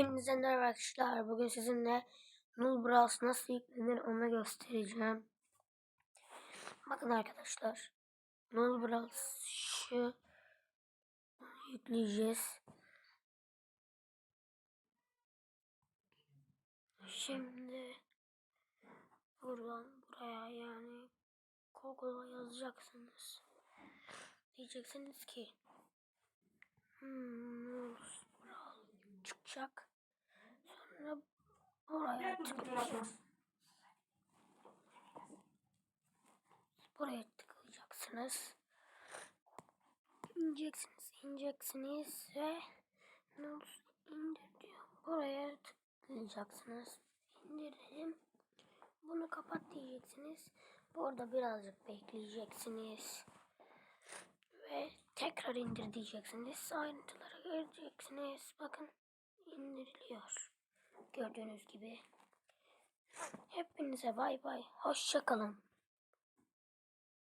Hepinize merhaba arkadaşlar. Bugün sizinle Null Browse nasıl yüklenir onu göstereceğim. Bakın arkadaşlar. Null Browse'ı yükleyeceğiz. Şimdi buradan buraya yani Google'a yazacaksınız. Diyeceksiniz ki hmm, Çıkacak. Sonra buraya tıklayacağım. Buraya tıklayacaksınız. İneceksiniz, ineceksiniz ve Null indir diyor. Buraya tıklayacaksınız. İndirelim. Bunu kapat diyeceksiniz. Burada birazcık bekleyeceksiniz. Ve tekrar indir diyeceksiniz. Ayrıntılara göreceksiniz. Bakın indiriliyor. Gördüğünüz gibi. Hepinize bay bay. Hoşça kalın.